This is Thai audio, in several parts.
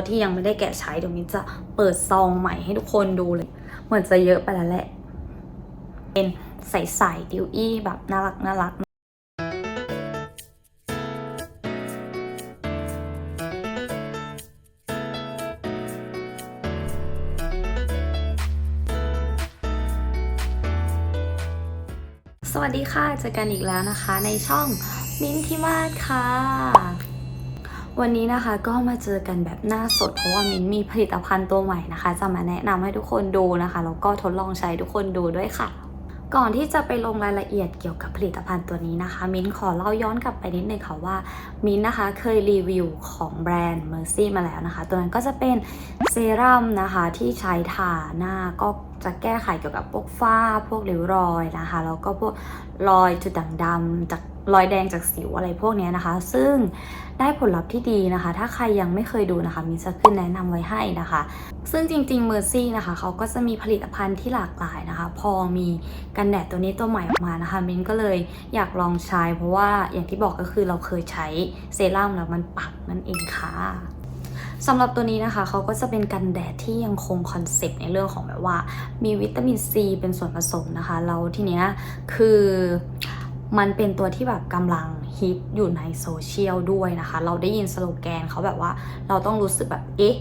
ตัวที่ยังไม่ได้แกะใช้เดี๋ยวมินจะเปิดซองใหม่ให้ทุกคนดูเลย เหมือนจะเยอะไปแล้วแหละ เป็นใสๆดิวอี้แบบน่ารักน่ารักสวัสดีค่ะ เจอกันอีกแล้วนะคะ ในช่องมิ้นที่มาศค่ะ วันนี้นะคะก็มาเจอกันแบบหน้าสดเพราะว่ามิ้นมีผลิตภัณฑ์ตัวใหม่นะคะ จะมาแนะนำให้ทุกคนดูนะคะแล้วก็ทดลองใช้ทุกคนดูด้วยค่ะ ก่อนที่จะไปลงรายละเอียดเกี่ยวกับผลิตภัณฑ์ตัวนี้นะคะ มิ้นขอเล่าย้อนกลับไปนิดนึงค่ะว่า มิ้นนะคะเคยรีวิวของแบรนด์ Mercy มาแล้วนะคะ ตัวนั้นก็จะเป็นเซรั่มนะคะที่ใช้ทาหน้าก็จะแก้ไขเกี่ยวกับพวกฝ้า พวกริ้วรอยนะคะแล้วก็พวกรอยจุดด่างดำจาก รอยแดงจากสิวอะไรพวกนี้นะคะ ซึ่งได้ผลลัพธ์ที่ดีนะคะ ถ้าใครยังไม่เคยดูนะคะมินจะขึ้นแนะนำไว้ให้นะคะ ซึ่งจริงๆ Mercy นะคะเขาก็จะมีผลิตภัณฑ์ที่หลากหลายนะคะ พอมีกันแดดตัวนี้ตัวใหม่ออกมานะคะมินก็เลยอยากลองใช้ เพราะว่าอย่างที่บอกก็คือเราเคยใช้เซรั่มแล้วมันปักนั่นเองค่ะสำหรับตัวนี้นะคะเขาก็จะเป็นกันแดดที่ยังคงคอนเซปต์ในเรื่องของแบบว่า มีวิตามินซีเป็นส่วนผสมนะคะ แล้วทีเนี้ยคือ มันเป็นตัวที่แบบกำลังฮิตอยู่ในโซเชียลด้วยนะคะ เราได้ยินสโลแกนเขาแบบว่าเราต้องรู้สึกแบบเอ๊ะ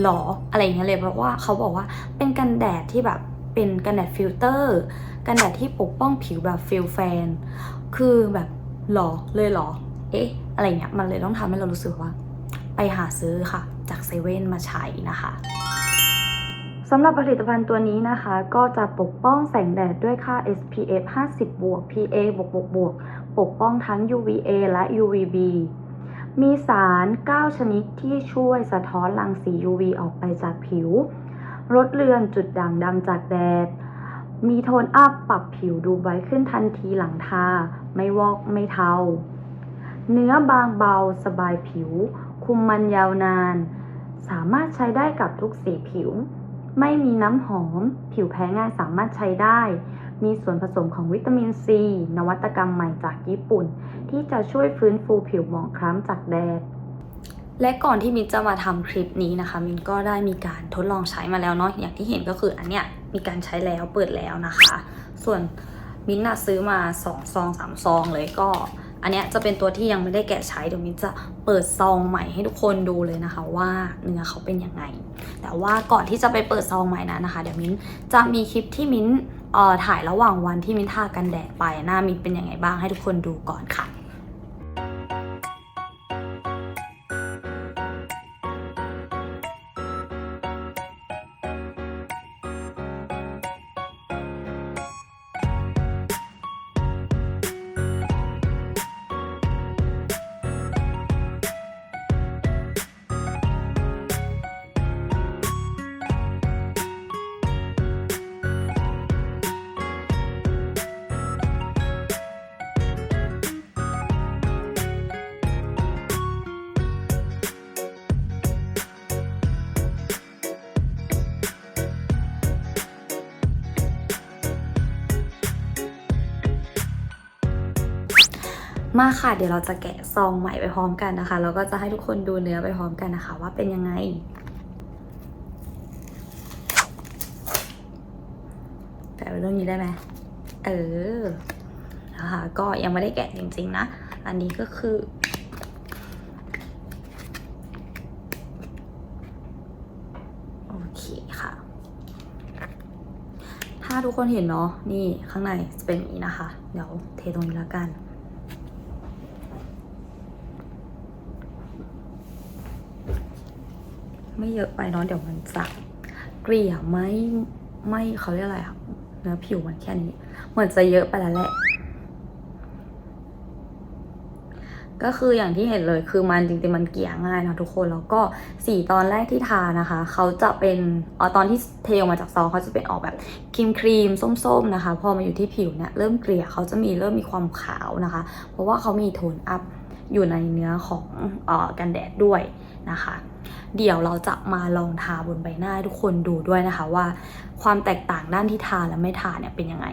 หรออะไรอย่างเงี้ยเลยเพราะว่าเขาบอกว่าเป็นกันแดดที่แบบเป็นกันแดดฟิลเตอร์กันแดดที่ปกป้องผิวแบบฟิลแฟน คือแบบหรอเลยหรอ เอ๊ะ อะไรเงี้ยมันเลยต้องทำให้เรารู้สึกว่า ไปหาซื้อค่ะ จากเซเว่นมาใช้นะคะ สำหรับผลิตภัณฑ์ตัวนี้นะคะ ก็จะปกป้องแสงแดดด้วยค่า SPF 50บวก PA บวกบวกบวกปกป้องทั้ง UVA และ UVB มีสาร 9 ชนิดที่ช่วยสะท้อนรังสี UV ออกไปจากผิว ลดเลือนจุดด่างดำจากแดด มีโทนอัพปรับผิวดูไว้ขึ้นทันทีหลังทา ไม่วอกไม่เทา เนื้อบางเบาสบายผิว คุมมันยาวนาน สามารถใช้ได้กับทุกสีผิว ไม่มีน้ำหอม ผิวแพ้ง่ายสามารถใช้ได้ มีส่วนผสมของวิตามินซี นวัตกรรมใหม่จากญี่ปุ่น ที่จะช่วยฟื้นฟูผิวหมองคล้ำจากแดด และก่อนที่มินจะมาทำคลิปนี้นะคะ มินก็ได้มีการทดลองใช้มาแล้วเนาะ อย่างที่เห็นก็คืออันเนี้ยมีการใช้แล้วเปิดแล้วนะคะ ส่วนมินน่ะซื้อมา2ซอง3ซองเลยก็ อันเนี้ยจะเป็นตัวที่ยังไม่ได้แกะใช้เดี๋ยวมินจะเปิดซองใหม่ให้ทุกคนดูเลยนะคะว่าเนื้อเขาเป็นยังไง แต่ว่าก่อนที่จะไปเปิดซองใหม่นะนะคะ เดี๋ยวมินจะมีคลิปที่มินเอ่อถ่ายระหว่างวันที่มินทากันแดดไปหน้ามินเป็นยังไงบ้างให้ทุกคนดูก่อนค่ะ มาค่ะ เดี๋ยวเราจะแกะซองใหม่ไปพร้อมกันนะคะแล้วก็จะให้ทุกคนดูเนื้อไปพร้อมกันนะคะ ว่าเป็นยังไง แปะไว้เรื่องนี้ได้ไหมเออนะคะก็ยังไม่ได้แกะจริงๆนะ อันนี้ก็คือโอเคค่ะ ถ้าทุกคนเห็นเนาะนี่ข้างในจะเป็นอย่างนี้นะคะ เดี๋ยวเทตรงนี้แล้วกัน ไม่เยอะไปเนาะเดี๋ยวมันจะเกลี่ยไม่ไม่เขาเรียกอะไรอะเนื้อผิวมันแค่นี้ เหมือนจะเยอะไปแล้วแหละก็คืออย่างที่เห็นเลยคือมันจริงๆมันเกลี่ยง่ายนะทุกคนแล้วก็สีตอนแรกที่ทานะคะเขาจะเป็นเออตอนที่เทออกมาจากซองเขาจะเป็นออกแบบครีมครีมส้มๆนะคะ พอมาอยู่ที่ผิวเนี่ยเริ่มเกลี่ยเขาจะมีเริ่มมีความขาวนะคะ เพราะว่าเขามีโทนอัพอยู่ในเนื้อของออกันแดดด้วย นะคะ เดี๋ยวเราจะมาลองทาบนใบหน้าทุกคนดูด้วยนะคะว่า ความแตกต่างด้านที่ทาและไม่ทาเนี่ยเป็นยังไง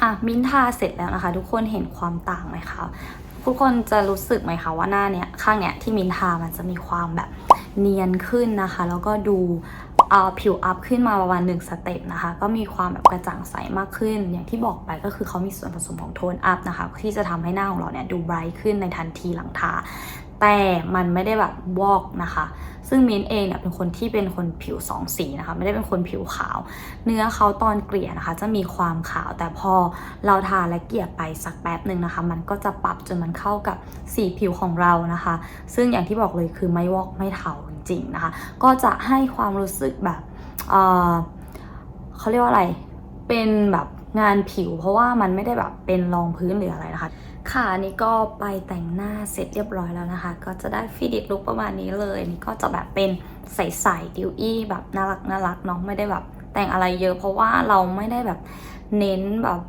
อะมิ้นทาเสร็จแล้วนะคะ ทุกคนเห็นความต่างไหมคะทุกคนจะรู้สึกไหมคะว่าหน้าเนี้ยข้างเนี้ยที่มิ้นทามันจะมีความแบบเนียนขึ้นนะคะ แล้วก็ดู ผิวอัพขึ้นมาประมาณหนึ่งสเต็ปนะคะ ก็มีความแบบกระจ่างใสมากขึ้น อย่างที่บอกไปก็คือเขามีส่วนผสมของโทนอัพนะคะ ที่จะทำให้หน้าของเราเนี่ยดูไบรท์ขึ้นในทันทีหลังทาแต่มันไม่ได้แบบวอกนะคะ ซึ่งมิ้นท์เองเนี่ยเป็นคนที่เป็นคนผิวสองสีนะคะ ไม่ได้เป็นคนผิวขาว เนื้อเขาตอนเกลี่ยนะคะ จะมีความขาว แต่พอเราทาและเกลี่ยไปสักแป๊บหนึ่งนะคะ มันก็จะปรับจนมันเข้ากับสีผิวของเรานะคะ ซึ่งอย่างที่บอกเลยคือไม่วอกไม่เทา จริงนะคะ ก็จะให้ความรู้สึกแบบเเขาเรียกว่าอะไร เป็นแบบงานผิว เพราะว่ามันไม่ได้แบบเป็นรองพื้นหรืออะไรนะคะค่ะอันนี้ก็ไปแต่งหน้าเสร็จเรียบร้อยแล้วนะคะ ก็จะได้ฟิดิตลุคประมาณนี้เลยนี่ก็จะแบบเป็นใสๆดิวอี้แบบน่ารักน่ารักเนาะไม่ได้แบบแต่งอะไรเยอะ เพราะว่าเราไม่ได้แบบเน้นแบบ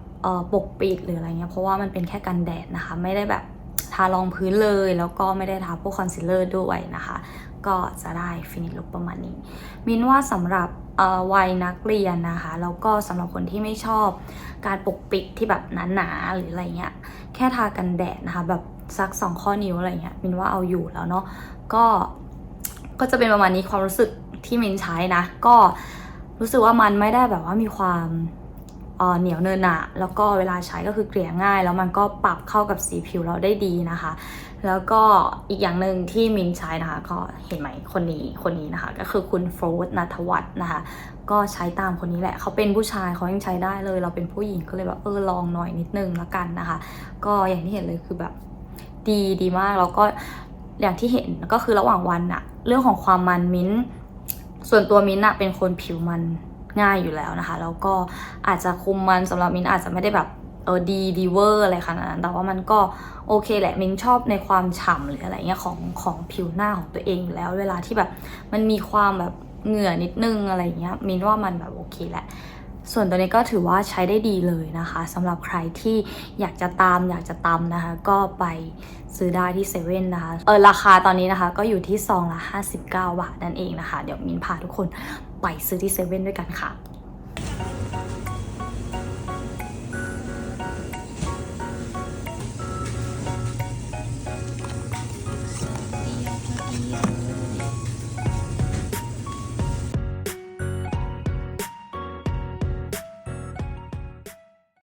ปกปิดหรืออะไรเงี้ยเพราะว่ามันเป็นแค่กันแดดนะคะ ไม่ได้แบบทารองพื้นเลยแล้วก็ไม่ได้ทาพวกคอนซีลเลอร์ด้วยนะคะ ก็จะได้ฟินิชลุคประมาณนี้ มินว่าสำหรับวัยนักเรียนนะคะ แล้วก็สำหรับคนที่ไม่ชอบการปกปิดที่แบบหนาๆหรืออะไรเงี้ย แค่ทากันแดดนะคะ แบบซักสองข้อนิ้วอะไรเงี้ย มินว่าเอาอยู่แล้วเนาะ ก็ก็จะเป็นประมาณนี้ความรู้สึกที่มินใช้นะ ก็รู้สึกว่ามันไม่ได้แบบว่ามีความ เอ่อเหนียวเนินหนะแล้วก็เวลาใช้ก็คือเกลี่ยง่าย แล้วมันก็ปรับเข้ากับสีผิวเราได้ดีนะคะ แล้วก็อีกอย่างหนึ่งที่มินใช้นะคะ ก็เห็นไหมคนนี้คนนี้นะคะ ก็คือคุณโฟร์นัทวัฒน์นะคะ ก็ใช้ตามคนนี้แหละ เขาเป็นผู้ชายเขายังใช้ได้เลย เราเป็นผู้หญิงก็เลยแบบเออลองหน่อยนิดนึงละกันนะคะ ก็อย่างที่เห็นเลยคือแบบดีดีมากแล้วก็อย่างที่เห็นก็คือระหว่างวันอะเรื่องของความมันมิ้นส่วนตัวมิ้นอะเป็นคนผิวมัน ง่ายอยู่แล้วนะคะ แล้วก็อาจจะคุมมันสำหรับมินอาจจะไม่ได้แบบเออดีดีเวอร์อะไรขนาดนั้นแต่ว่ามันก็โอเคแหละมินชอบในความฉ่ำหรืออะไรเงี้ยของของผิวหน้าของตัวเองอยู่แล้ว เวลาที่แบบมันมีความแบบเหงื่อนิดนึงอะไรเงี้ยมินว่ามันแบบโอเคแหละ ส่วนตัวนี้ก็ถือว่าใช้ได้ดีเลยนะคะสำหรับใครที่อยากจะตามอยากจะตำนะคะ ก็ไปซื้อได้ที่เซเว่นนะคะ เออราคาตอนนี้นะคะ ก็อยู่ที่ซองละ59 บาทนั่นเองนะคะ เดี๋ยวมินพาทุกคนไปซื้อที่เซเว่นด้วยกันค่ะ